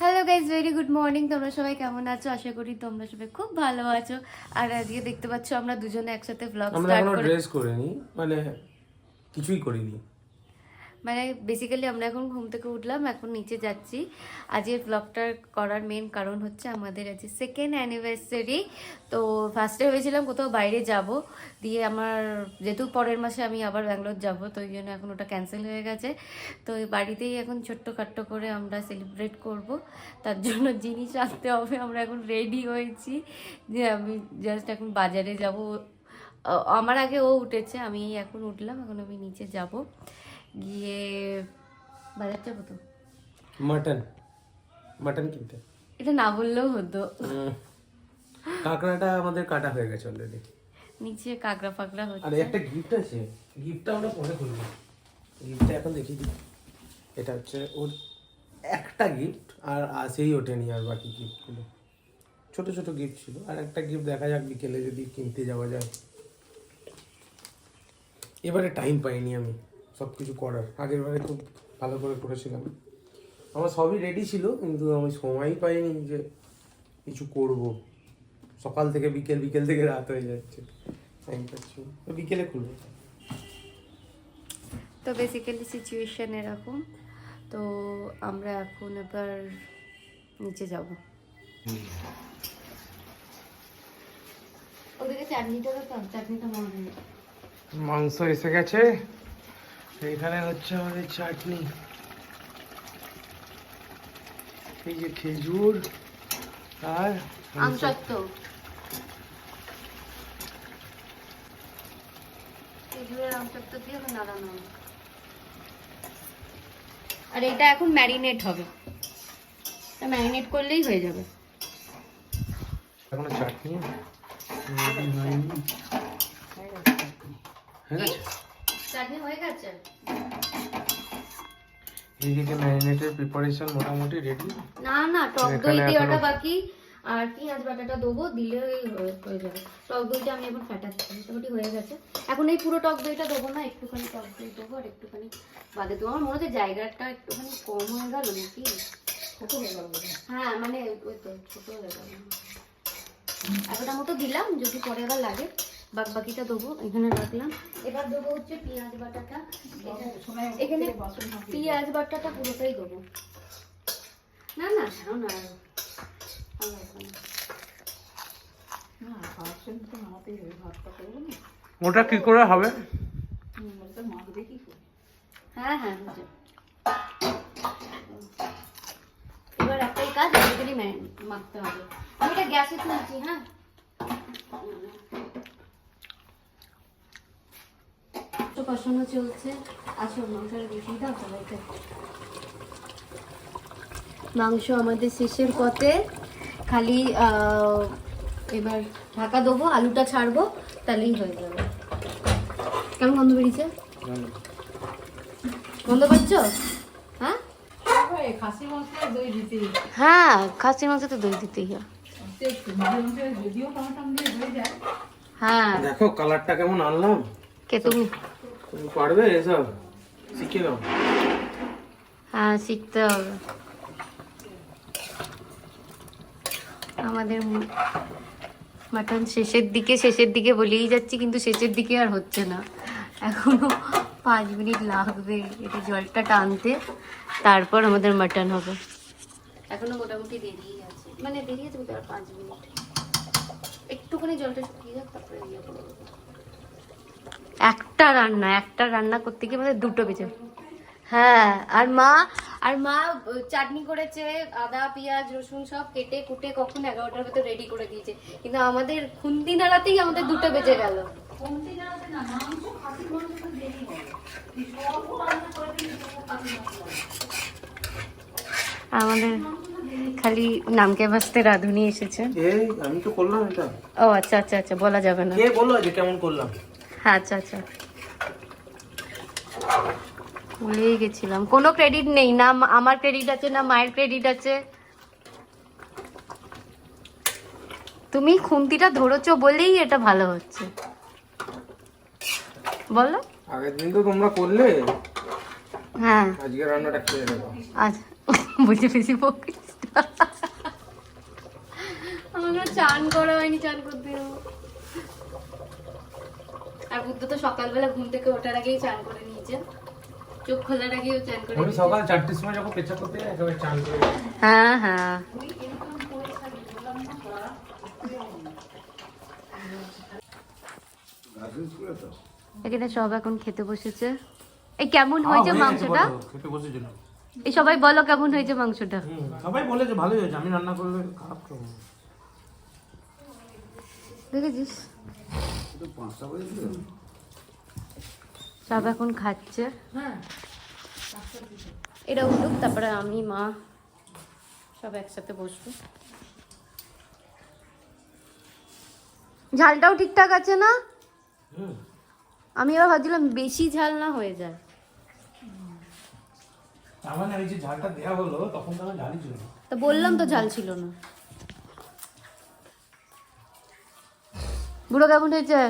Hello guys very good morning তোমরা সবাই কেমন আছো? আশা করি তোমরা সবাই খুব ভালো আছো। আর আজকে দেখতে পাচ্ছ আমরা দুজনে একসাথে ব্লগ আমরা স্টার্ট করে ড্রেস করিনি মানে কিছুই করিনি। মানে বেসিক্যালি আমরা এখন ঘুম থেকে উঠলাম, এখন নিচে যাচ্ছি। আজকের ব্লগটা করার মেন কারণ হচ্ছে আমাদের আজকে সেকেন্ড অ্যানিভার্সারি তো ফার্স্টে ভেবেছিলাম কোথাও বাইরে যাব। দিয়ে আমার যেহেতু পরের মাসে আমি আবার ব্যাঙ্গালোর যাব, তো ওই জন্য এখন ওটা ক্যান্সেল হয়ে গেছে। তো বাড়িতেই এখন ছোট্ট খাট্ট করে আমরা সেলিব্রেট করব। তার জন্য জিনিস আনতে হবে, আমরা এখন রেডি হয়েছি। যে আমি জাস্ট এখন বাজারে যাব। আমার আগে ও উঠেছে, আমি এখন উঠলাম, এখন আমি নিচে যাব। গিয়ে বাজার যাব তো। মাটন। মাটন কিনতে। এটা না বললেও হতো। কাঁকড়াটা আমাদের কাটা হয়ে গেছে অলরেডি নিচে কাকড়া ফাকড়া আর হচ্ছে একটা গিফট আছে। গিফটটা আমরা পরে খুলবো। গিফটটা এখন দিই। এটা হচ্ছে ওর একটা গিফট আর আসেই ওঠেনি আর বাকি গিফটগুলো ছোট ছোট গিফট ছিল। আর একটা গিফট দেখা যাক বিকেলে যদি কিনতে যাওয়া যায়। এবারে টাইম পাইনি আমি। সব কিছু করার। আগের বারে খুব ভালো করে করেছিলাম। আমার সবই রেডি ছিল কিন্তু আমি সময়ই পাইনি যে কিছু করব। সকাল থেকে বিকেল বিকেল থেকে রাত হয়ে যাচ্ছে। টাইম পাচ্ছি তো বিকেলে খুলবো। তো বেসিক্যালি সিচুয়েশন এরকম। তো আমরা এখন এবার নিচে যাব। ওদিকে চাটনিটা তো চাটনিটা মাংস এসে গেছে। এখানে হচ্ছে আমাদের চাটনি। এই যে খেজুর আর আমসত্ত্ব খেজুরের আমসত্ত্ব দিয়ে নাড়ানো আর এটা এখন ম্যারিনেট হবে। ম্যারিনেট করলেই হয়ে যাবে। এখনও চাটনি? হয়ে গেছে। চাটনি হয়ে গেছে? এইদিকে ম্যারিনেটের প্রিপারেশন মোটামুটি রেডি না না টক দই দেওয়াটা বাকি আর পেঁয়াজ বাটাটা দেবো দিলেই হয়ে যাবে। টক দইটা আমি এখন ফাটাচ্ছি মোটামুটি হয়ে গেছে। এখন এই পুরো টক দইটা দেবো না একটুখানি টক দই দেবো আর একটুখানি বাদে দেবো। আমার মনে হচ্ছে জায়গাটা একটুখানি কম হয়ে গেল নাকি? ছোট হয়ে গেল হ্যাঁ মানে ওই তো ছোট হয়ে গেল। এতটা মতো দিলাম যদি পরে আবার লাগে। বাকিটা দেবো এখানে রাখলাম। এবার দেবো হচ্ছে পেঁয়াজ বাটাটা। এখানে পেঁয়াজ বাটাটা পুরোটাই দেবো। না না না। ওটা কি করে হবে? হ্যাঁ হ্যাঁ এবার একটাই কাজ মাখতে হবে। আমি এটা গ্যাসে তুলছি হ্যাঁ তো কষানো চলছে। আসো মাংসটা দেখিয়ে দাও সবাইকে। মাংস আমাদের শেষের পথে। খালি এবার ঢাকা দেবো আলুটা ছাড়বো তাহলেই হয়ে যাবে। কেমন গন্ধ বেরিয়েছে? গন্ধ পাচ্ছ? হ্যাঁ? মাংসের হ্যাঁ খাসির মাংস তো দই দিতেই হয়। হয়ে হ্যাঁ। দেখো কালারটা কেমন আনলাম? কে তুমি? তুমি পারবে এসব শিখে নাও হ্যাঁ শিখতে হবে আমাদের মাটন শেষের দিকে শেষের দিকে বলেই যাচ্ছি কিন্তু শেষের দিকে আর হচ্ছে না। এখনও পাঁচ মিনিট লাগবে এটা জলটা টানতে। তারপর আমাদের মাটন হবে। এখনও মোটামুটি দেরি আছে। মানে দেরি আছে আর পাঁচ মিনিট। একটুখানি জলটা শুকিয়ে যাক তারপরে ইয়ে করব একটা রান্না একটা রান্না করতে গিয়ে আমাদের দুটো বেজে হ্যাঁ আর মা আর মা চাটনি করেছে আদা পেঁয়াজ রসুন সব কেটে কুটে কখন এগারোটার ভেতর রেডি করে দিয়েছে। কিন্তু আমাদের খুন্তি নাড়াতেই আমাদের দুটো বেজে গেল। আমাদের খালি নামকে বাঁচতে রাঁধুনি এসেছে। এই আমি তো করলাম এটা। ও আচ্ছা আচ্ছা আচ্ছা বলা যাবে না। কে বলল যে কেমন করলাম? আচ্ছা আচ্ছা। ভুলেই গেছিলাম। কোনো ক্রেডিট নেই না আমার ক্রেডিট আছে না মায়ের ক্রেডিট আছে। তুমি খুন্তিটা ধরেছো বলেই এটা ভালো হচ্ছে। বলো। আগের দিন তো তোমরা করলে। হ্যাঁ। আজকে রান্নাটা খেয়ে নেব। আচ্ছা বুঝে বেশি বকিস। আমার চান করা হয়নি চান করতে। আর বুদ্ধ তো সকালবেলা ঘুম থেকে ওঠার আগেই চান করে নিয়েছে চোখ খোলার আগেও চান করে নিয়েছে। সকাল চারটের সময় যখন পেছাব করতে একেবারে চান করে হ্যাঁ হ্যাঁ। এখানে সব এখন খেতে বসেছে। এই কেমন হয়েছে মাংসটা? খেতে বসেছিল এই সবাই বলো কেমন হয়েছে মাংসটা? সবাই বলেছে ভালোই হয়েছে আমি রান্না করলে খারাপ তো। দেখেছিস? সব এখন খাচ্ছে। এটা উঠুক তারপরে আমি মা সব একসাথে বসবো। ঝালটাও ঠিকঠাক আছে না? আমি এবার ভাবছিলাম বেশি ঝাল না হয়ে যায়। তার মানে যে ঝালটা দেওয়া হলো তখন তো আমার ঝালই ছিল। তা বললাম তো ঝাল ছিল না। বুড়ো কেমন হয়েছে?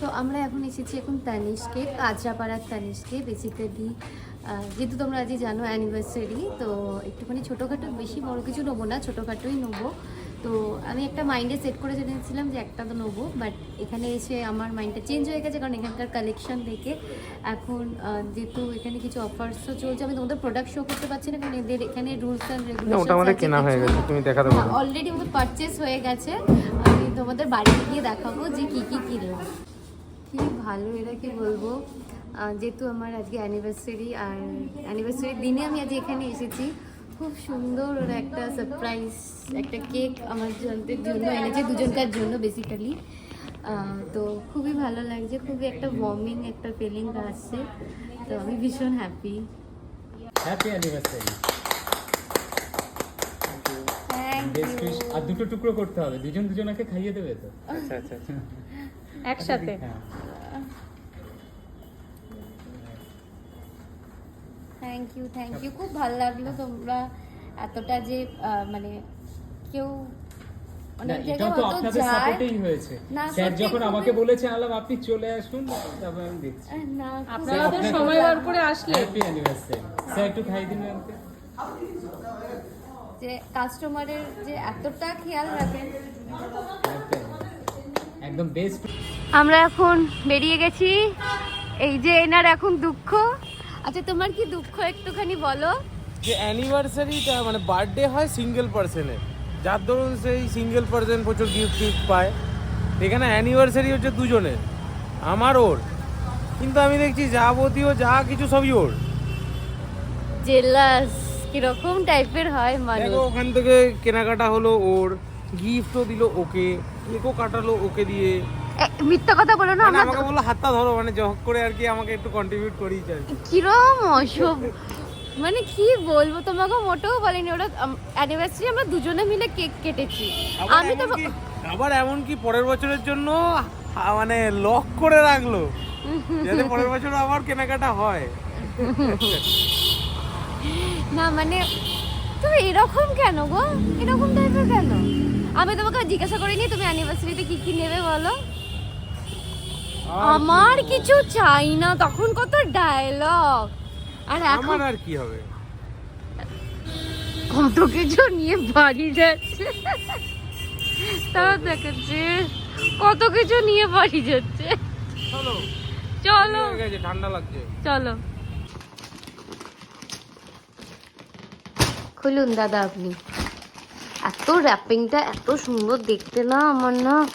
তো আমরা এখন এসেছি এখন তানিশকে কাজরাপাড়ার তানিশকে বেসিক্যালি যেহেতু তোমরা আজই জানো অ্যানিভার্সারি তো একটুখানি ছোটোখাটো, বেশি বড় কিছু নেব না, ছোটোখাটোই নেব। তো আমি একটা মাইন্ডে সেট করে জেনেছিলাম যে একটা তো নেব বাট এখানে এসে আমার মাইন্ডটা চেঞ্জ হয়ে গেছে কারণ এখানকার কালেকশন দেখে এখন যেহেতু এখানে কিছু অফার্সও চলছে আমি তোমাদের প্রোডাক্ট শো করতে পারছি না কারণ এদের এখানে রুলস অ্যান্ড না, ওটা আমাদের কেনা হয়ে গেছে তুমি দেখাতে পারো অলরেডি আমাদের পারচেস হয়ে গেছে আমি তোমাদের বাড়িতে গিয়ে দেখাবো যে কি কি কিনলাম। কি ভালো এরা কি বলব? যেহেতু আমার আজকে অ্যানিভার্সারি আর অ্যানিভার্সারির দিনে আমি আজ এখানে এসেছি খুব সুন্দর ওরা একটা সারপ্রাইজ একটা কেক আমার জনদের জন্য এনেছে দুজনকার জন্য বেসিক্যালি তো খুবই ভালো লাগছে খুবই একটা ওয়ার্মিং একটা ফিলিং আসছে। তো আমি ভীষণ হ্যাপি হ্যাপি অ্যানিভার্সারি আর দুটো টুকরো করতে হবে দুজন দুজনকে খাইয়ে দেবে তো? আচ্ছা আচ্ছা আচ্ছা। একসাথে। হ্যাঁ। থ্যাংক ইউ থ্যাংক ইউ খুব ভালো লাগল তোমরা এতটা যে মানে কেউ অনেক না, জায়গায় এটাও তো আপনাদের সাপোর্টেই হয়েছে। স্যার যখন আমাকে বলেছে আলাম আপনি চলে আসুন তারপর আমি দেখছি। আপনারা তো সময় বার করে আসলে হ্যাপি অ্যানিভার্সারি স্যার একটু খাই দিন আমাকে। যে কাস্টমারের যে এতটা খেয়াল রাখেন। একদম। বেস্ট আমরা এখন বেরিয়ে গেছি। এই যে এনার এখন দুঃখ আচ্ছা তোমার কি দুঃখ একটুখানি বলো? যে অ্যানিভার্সারিটা মানে বার্থডে হয় সিঙ্গেল পার্সনের যার ধরুন সেই সিঙ্গেল পার্সন প্রচুর গিফট টিফট পায়। এখানে অ্যানিভার্সারি হচ্ছে দুজনের। আমার ওর। কিন্তু আমি দেখছি যাবতীয় যা কিছু সবই ওর। জেলাস কীরকম টাইপের হয় মানুষ। ওখান থেকে কেনাকাটা হলো ওর গিফটও দিল ওকে কেকও কাটালো ওকে দিয়ে। মিথ্যা কথা বলো না মানে আমাকে বলল হাতটা ধরো মানে জহক করে আর কি আমাকে একটু কন্ট্রিবিউট করেই চাই কিরম অসব মানে কি বলব তোমাকে মোটেও বলিনি ওটা অ্যানিভার্সারি আমরা দুজনে মিলে কেক কেটেছি। আমি তো আবার এমন কি পরের বছরের জন্য মানে লক করে রাখল যাতে পরের বছর আবার কেনাকাটা হয়। না মানে তুমি এরকম কেন গো? এরকম টাইপের কেন? আমি তোমাকে জিজ্ঞাসা করিনি তুমি অ্যানিভার্সারিতে কি কি নেবে বলো? আমার কিছু চাই না তখন কত ডায়লগ আর এখন আমার আর কি হবে? কত কিছু নিয়ে বাড়ি যাচ্ছে। তা দেখাচ্ছে কত কিছু নিয়ে বাড়ি যাচ্ছে। চলো। চলো। ঠান্ডা লাগছে। চলো। খুলুন দাদা আপনি। এত র্যাপিংটা এত সুন্দর দেখতে না আমার না।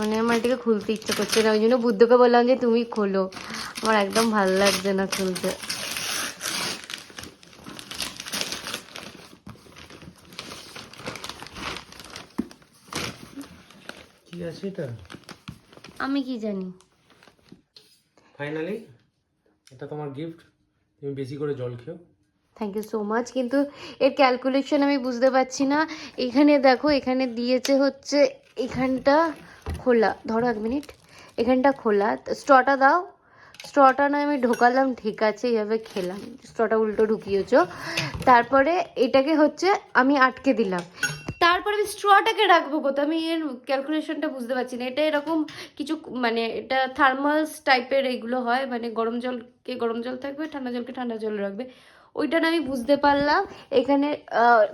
মানে আমার এটাকে খুলতে ইচ্ছে করছে না ওই জন্য বুদ্ধকে বললাম যে তুমি খোলো। আমার একদম ভালো লাগছে না খুলতে। আমি কি জানি? ফাইনালি এটা তোমার গিফট তুমি বেশি করে জল খেও। থ্যাংক ইউ সো মাচ কিন্তু এর ক্যালকুলেশন আমি বুঝতে পারছি না। এখানে দেখো এখানে দিয়েছে হচ্ছে এখানটা খোলা, ধরো এক মিনিট। এখানটা খোলা। স্ট্রটা দাও। স্ট্রটা না আমি ঢোকালাম, ঠিক আছে, এইভাবে খেলাম। স্ট্রটা উল্টো ঢুকিয়েছ। তারপরে এটাকে হচ্ছে আমি আটকে দিলাম। তারপরে আমি স্ট্রটাকে রাখব কোথাও আমি এর ক্যালকুলেশনটা বুঝতে পারছি না। এটা এরকম কিছু মানে এটা থার্মালস টাইপের এইগুলো হয়। মানে গরম জলকে গরম জল থাকবে, ঠান্ডা জলকে ঠান্ডা জল রাখবে। ওইটা না আমি বুঝতে পারলাম। এখানে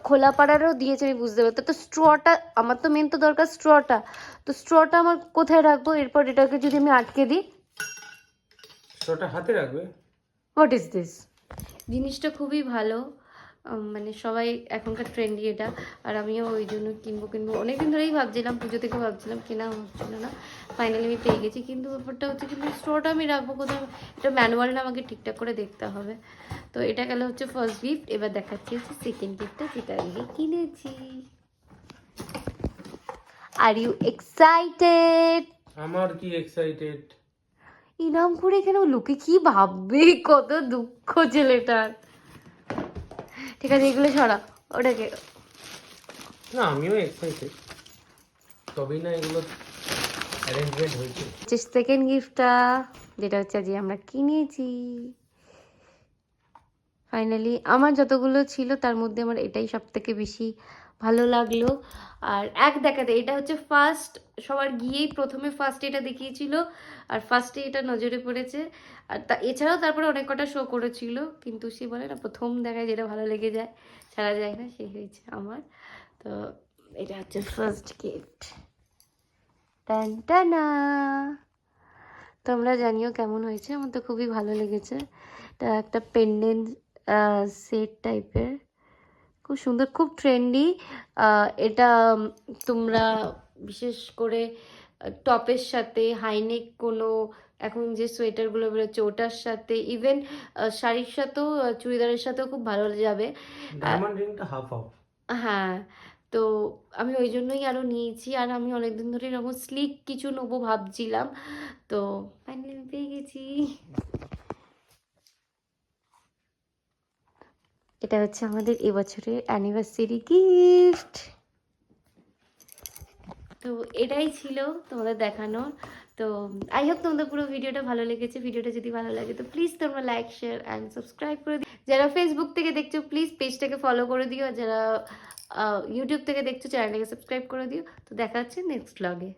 খোলা পাড়ারও দিয়েছে আমি বুঝতে পারতাম তো স্ট্রটা আমার তো মেন তো দরকার স্ট্রটা। তো স্ট্রটা আমার কোথায় রাখব? এরপর এটাকে যদি আমি আটকে দিই। স্ট্রটা হাতে রাখবে? হোয়াট ইজ দিস জিনিসটা খুবই ভালো। মানে সবাই এখনকার ট্রেন্ডি এটা। আর আমিও ওই জন্য কিনবো কিনবো। অনেকদিন ধরেই ভাবছিলাম পুজো থেকে ভাবছিলাম কেনা হচ্ছিল না। ফাইনালি আমি পেয়ে গেছি। কিন্তু ব্যাপারটা হচ্ছে কিন্তু স্টোরটা আমি রাখব কোথাও এটা ম্যানুয়ালটা আমাকে ঠিকঠাক করে দেখতে হবে। তো এটা গেলে হচ্ছে ফার্স্ট গিফট এবার দেখাচ্ছি হচ্ছে সেকেন্ড গিফটটা যেটা আমি কিনেছি। আর ইউ এক্সাইটেড আমার কি এক্সাইটেড ইনাম করে এখানে লোকে কি ভাববে? কত দুঃখ ছেলেটার। ঠিক আছে এগুলো ছড়া ওটাকে। না আমিও এক্সাইটেড তবেই না এগুলো অ্যারেঞ্জমেন্ট হয়েছে। হচ্ছে সেকেন্ড গিফটটা যেটা হচ্ছে আজ আমরা কিনেছি। ফাইনালি আমার যতগুলো ছিল তার মধ্যে আমার এটাই সব থেকে বেশি ভালো লাগল। আর এক দেখাতে, এটা হচ্ছে ফার্স্ট সবার গিয়েই প্রথমে ফার্স্ট এটা দেখিয়েছিল। আর ফার্স্টে এটা নজরে পড়েছে। আর তা, এছাড়াও তারপরে অনেক কটা শো করেছিল। কিন্তু সে বলে না, প্রথম দেখায় যেটা ভালো লেগে যায়, ছাড়া যায় না সে হয়েছে আমার। তো, এটা হচ্ছে ফার্স্ট গিফট টান, টানা। তোমরা জানিও কেমন হয়েছে? আমার তো খুবই ভালো লেগেছে। এটা একটা পেন্ডেন্ট সেট টাইপের খুব সুন্দর খুব ট্রেন্ডি এটা তোমরা বিশেষ করে টপের সাথে হাইনেক কোনো এখন যে সোয়েটারগুলো বেরোচ্ছে ওটার সাথে ইভেন শাড়ির সাথেও চুড়িদারের সাথেও খুব ভালো যাবে। হ্যাঁ তো আমি ওই জন্যই আরও নিয়েছি আর আমি অনেকদিন ধরে এরকম স্লিক কিছু নেব ভাবছিলাম তো ফাইনালি পেয়ে গেছি। এটা হচ্ছে আমাদের এবছরের অ্যানিভার্সারি গিফট তো এটাই ছিল তোমাদের দেখানোর। তো আই হোপ তোমাদের পুরো ভিডিওটা ভালো লেগেছে। ভিডিওটা যদি ভালো লাগে তো প্লিজ তোমরা লাইক শেয়ার অ্যান্ড সাবস্ক্রাইব করে দিও। যারা ফেসবুক থেকে দেখছ প্লিজ পেজটাকে ফলো করে দিও। আর যারা ইউটিউব থেকে দেখছ চ্যানেলটাকে সাবস্ক্রাইব করে দিও। তো দেখা হচ্ছে নেক্সট ব্লগে